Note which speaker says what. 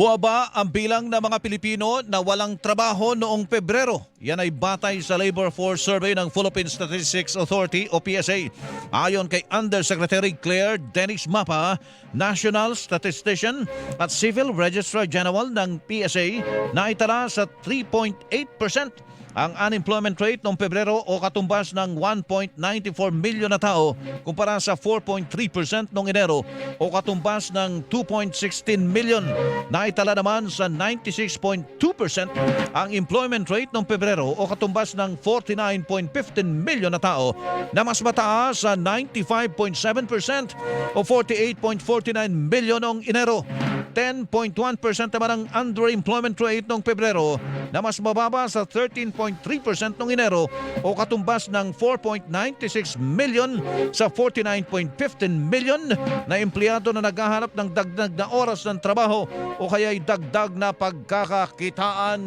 Speaker 1: Buwaba ang bilang ng mga Pilipino na walang trabaho noong Pebrero. Yan ay batay sa Labor Force Survey ng Philippine Statistics Authority o PSA. Ayon kay Undersecretary Claire Dennis Mapa, National Statistician at Civil Registrar General ng PSA, naitala sa 3.8% ang unemployment rate noong Pebrero o katumbas ng 1.94 milyon na tao kumpara sa 4.3% noong Enero o katumbas ng 2.16 milyon. Naitala naman sa 96.2% ang employment rate noong Pebrero o katumbas ng 49.15 milyon na tao na mas mataas sa 95.7% o 48.49 milyon noong Enero. 10.1% naman ang underemployment rate noong Pebrero na mas mababa sa 13.3% noong Enero o katumbas ng 4.96 million sa 49.15 million na empleyado na naghahanap ng dagdag na oras ng trabaho o kaya'y dagdag na pagkakakitaan.